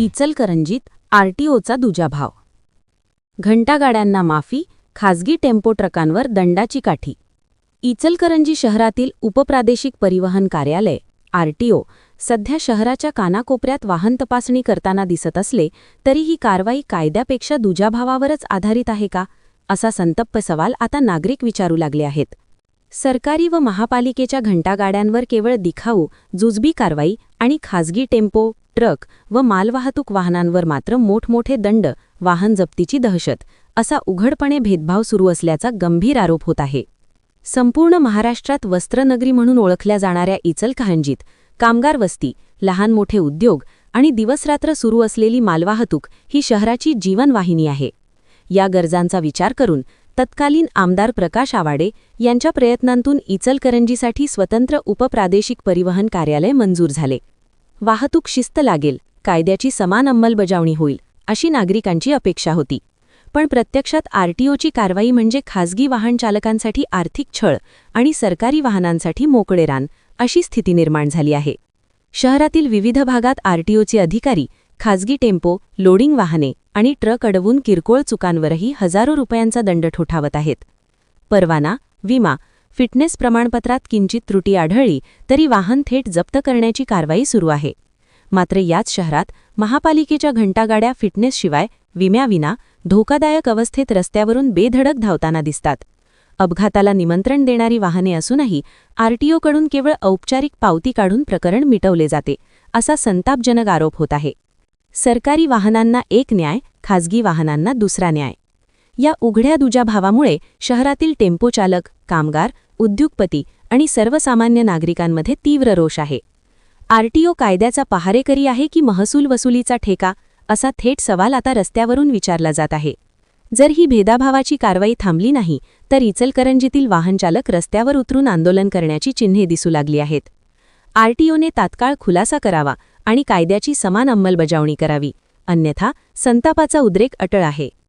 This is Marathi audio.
इचलकरंजीत आरटीओचा दुजाभाव. घंटागाड्यांना माफी खासगी टेम्पो ट्रकांवर दंडाची काठी. इचलकरंजी शहरातील उपप्रादेशिक परिवहन कार्यालय आरटीओ सध्या शहराच्या कानाकोपऱ्यात वाहन तपासणी करताना दिसत असले तरी ही कारवाई कायद्यापेक्षा दुजाभावावरच आधारित आहे का असा संतप्प सवाल आता नागरिक विचारू लागले आहेत. सरकारी व महापालिकेच्या घंटागाड्यांवर केवळ दिखाऊ जुजबी कारवाई आणि खासगी टेम्पो ट्रक व मालवाहतूक वाहनांवर मात्र मोठमोठे दंड वाहन जप्तीची दहशत असा उघडपणे भेदभाव सुरू असल्याचा गंभीर आरोप होत आहे. संपूर्ण महाराष्ट्रात वस्त्रनगरी म्हणून ओळखल्या जाणाऱ्या इचलकरंजीत कामगार वस्ती लहान मोठे उद्योग आणि दिवसरात्र सुरू असलेली मालवाहतूक ही शहराची जीवनवाहिनी आहे. या गरजांचा विचार करून तत्कालीन आमदार प्रकाश आवाडे यांच्या प्रयत्नांतून इचलकरंजीसाठी स्वतंत्र उपप्रादेशिक परिवहन कार्यालय मंजूर झाले. वाहतूक शिस्त लागेल कायद्याची समान अंमलबजावणी होईल अशी नागरिकांची अपेक्षा होती. पण प्रत्यक्षात आरटीओची कारवाई म्हणजे खासगी वाहन चालकांसाठी आर्थिक छळ आणि सरकारी वाहनांसाठी मोकळे रान अशी स्थिती निर्माण झाली आहे. शहरातील विविध भागात आरटीओचे अधिकारी खासगी टेम्पो लोडिंग वाहने आणि ट्रक अडवून किरकोळ चुकांवरही हजारो रुपयांचा दंड ठोठावत आहेत. परवाना विमा फिटनेस प्रमाणपत्रात किंचित त्रुटी आढळली तरी वाहन थेट जप्त करण्याची कारवाई सुरू आहे. मात्र याच शहरात महापालिकेच्या घंटागाड्या फिटनेसशिवाय विम्याविना धोकादायक अवस्थेत रस्त्यावरून बेधडक धावताना दिसतात. अपघाताला निमंत्रण देणारी वाहने असूनही आरटीओकडून केवळ औपचारिक पावती काढून प्रकरण मिटवले जाते असा संतापजनक आरोप होत आहे. सरकारी वाहनांना एक न्याय खाजगी वाहनांना दुसरा न्याय. या उघड्या दुजाभावामुळे शहरातील टेम्पोचालक कामगार उद्योगपती आणि सर्वसामान्य नागरिकांमध्ये तीव्र रोष आहे. आरटीओ कायद्याचा पहारेकरी आहे की महसूल वसुलीचा ठेका असा थेट सवाल आता रस्त्यावरून विचारला जात आहे. जर ही भेदाभावाची कारवाई थांबली नाही तर इचलकरंजीतील वाहनचालक रस्त्यावर उतरून आंदोलन करण्याची चिन्हे दिसू लागली आहेत. आरटीओने तात्काळ खुलासा करावा आणि कायद्याची समान अंमलबजावणी करावी. अन्यथा संतापाचा उद्रेक अटळ आहे.